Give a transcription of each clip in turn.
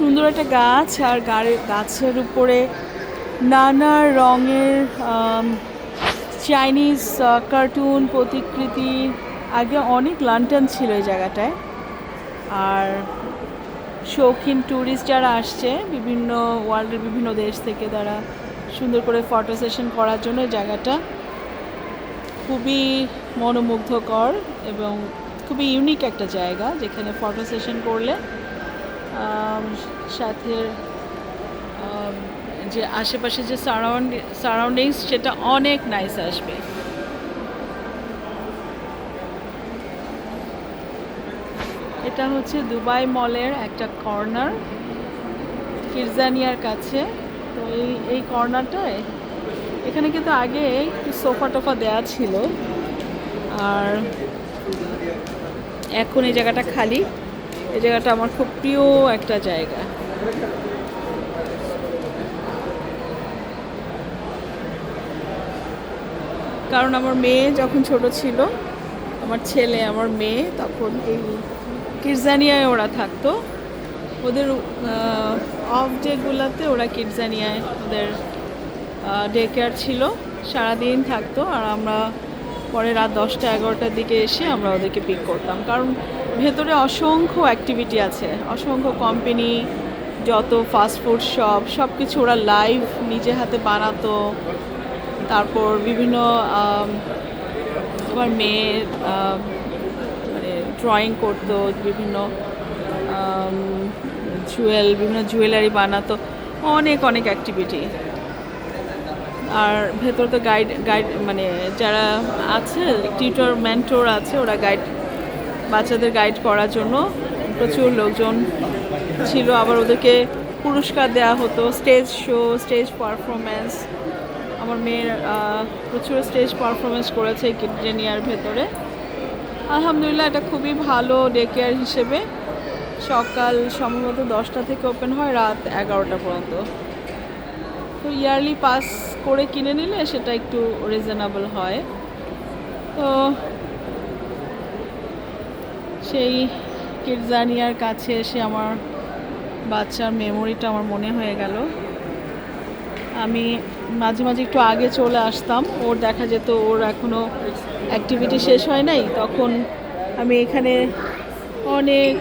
সুন্দর একটা গাছ আর গাছের উপরে নানা রঙের চাইনিজ কার্টুন প্রতিকৃতি। আগে অনেক লান্টান ছিল এই জায়গাটায়। আর শৌখিন ট্যুরিস্ট যারা আসছে, বিভিন্ন ওয়ার্ল্ডের বিভিন্ন দেশ থেকে তারা সুন্দর করে ফটো সেশন করার জন্য জায়গাটা খুবই মনোমুগ্ধকর এবং খুবই ইউনিক একটা জায়গা যেখানে ফটো সেশন করলে সাথে যে আশেপাশে যে সারাউন্ড, সারাউন্ডিংস, সেটা অনেক নাইস আসবে। এটা হচ্ছে দুবাই মলের একটা কর্নার, কিরজানিয়ার কাছে। তো এই এই কর্নারটায়, এখানে কিন্তু আগে একটু সোফা টোফা দেওয়া ছিল। আর এখন এই জায়গাটা খালি। এই জায়গাটা আমার খুব প্রিয় একটা জায়গা। কারণ আমার মেয়ে যখন ছোট ছিল, আমার ছেলে, আমার মেয়ে, তখন এই কিরজানিয়ায় ওরা থাকতো। ওদের অফ ডেগুলোতে ওরা কিডজানিয়ায় ওদের ডে কেয়ার ছিল। সারাদিন থাকতো আর আমরা পরে রাত দশটা এগারোটার দিকে এসে আমরা ওদেরকে পিক করতাম। কারণ ভেতরে অসংখ্য অ্যাক্টিভিটি আছে অসংখ্য কোম্পানি যত ফাস্টফুড শপ সব কিছু ওরা লাইভ নিজে হাতে বানাতো। তারপর বিভিন্ন আম, আমার মেয়ে মানে ড্রয়িং করতো বিভিন্ন জুয়েল বিভিন্ন জুয়েলারি বানাতো। অনেক অনেক অ্যাক্টিভিটি আর ভেতর তো গাইড গাইড মানে যারা আছে টিউটর মেন্টর আছে, ওরা গাইড বাচ্চাদের গাইড করার জন্য প্রচুর লোকজন ছিল। আবার ওদেরকে পুরস্কার দেওয়া হতো স্টেজ শো স্টেজ পারফরমেন্স আমার মেয়ের প্রচুর স্টেজ পারফরমেন্স করেছে কিডজেনিয়ার ভেতরে। আলহামদুলিল্লাহ, এটা খুবই ভালো ডে কেয়ার হিসেবে। সকাল সম্ভবত দশটা থেকে ওপেন হয়, রাত এগারোটা পর্যন্ত। তো ইয়ারলি পাস করে কিনে নিলে সেটা একটু রিজনেবল হয়। তো সেই কিডজানিয়ার কাছে এসে আমার বাচ্চার মেমোরিটা আমার মনে হয়ে গেল। আমি মাঝে মাঝে একটু আগে চলে আসতাম, ওর দেখা যেত, ওর এখনও অ্যাক্টিভিটি শেষ হয় নাই। তখন আমি এখানে অনেক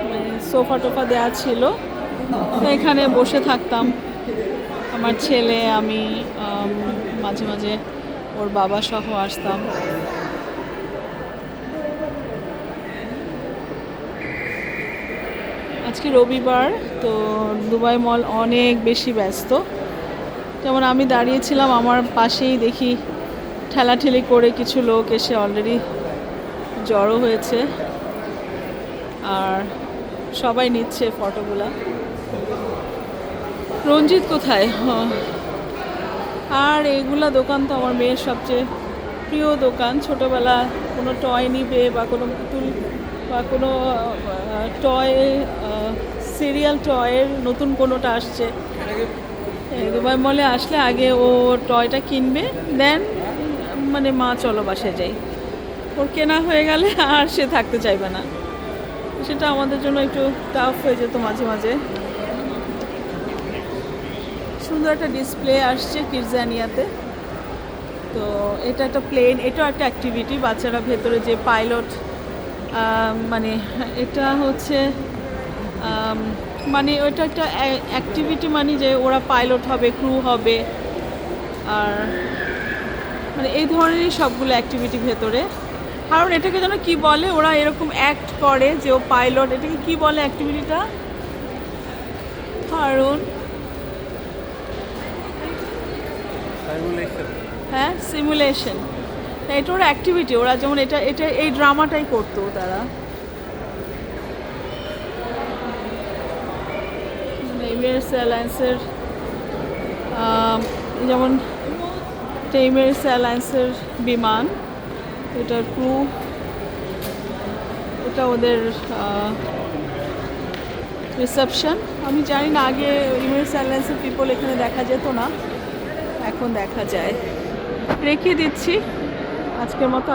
মানে সোফা টোফা দেওয়া ছিল এখানে বসে থাকতাম। আমার ছেলে, আমি মাঝে মাঝে ওর বাবা সহ আসতাম। আজকে রবিবার, তো দুবাই মল অনেক বেশি ব্যস্ত। যেমন আমি দাঁড়িয়েছিলাম, আমার পাশেই দেখি ঠেলাঠেলি করে কিছু লোক এসে অলরেডি জড়ো হয়েছে। আর সবাই নিচ্ছে ফটোগুলা। রঞ্জিত কোথায়? আর এগুলা দোকান তো আমার মেয়ের সবচেয়ে প্রিয় দোকান। ছোটোবেলা কোনো টয় নিবে বা কোনো পুতুল বা কোনো টয় সিরিয়াল টয়ের নতুন কোনোটা আসছে। দুবাই মলে আসলে আগে ও টয়টা কিনবে দেন মানে মা চলো বাসায় যাই। ওর কেনা হয়ে গেলে আর সে থাকতে চাইবে না। সেটা আমাদের জন্য একটু টাফ হয়ে যেত মাঝে মাঝে। সুন্দর একটা ডিসপ্লে আসছে কিরজানিয়াতে। তো এটা একটা প্লেন এটাও একটা অ্যাক্টিভিটি বাচ্চারা ভেতরে যে পাইলট মানে এটা হচ্ছে মানে ওইটা একটা অ্যাক্টিভিটি মানে যে ওরা পাইলট হবে ক্রু হবে, আর মানে এই ধরনেরই সবগুলো অ্যাক্টিভিটি ভেতরে। কারণ এটাকে যেন কি বলে, ওরা এরকম অ্যাক্ট করে যে ও পাইলট এটাকে কি বলে অ্যাক্টিভিটিটা কারণ হ্যাঁ সিমুলেশন এটা ওর অ্যাক্টিভিটি ওরা যেমন এটা এটা, এই ড্রামাটাই করতো তারা। এমিরেটস এয়ারলাইন্সের যেমন এমিরেটস এয়ারলাইন্সের বিমান, এটার ক্রু এটা ওদের রিসেপশন আমি জানি না, আগে ইমিরেটস এয়ারলাইন্সের পিপল এখানে দেখা যেত না। এখন দেখা যায়। রেখে দিচ্ছি। আজকের মতো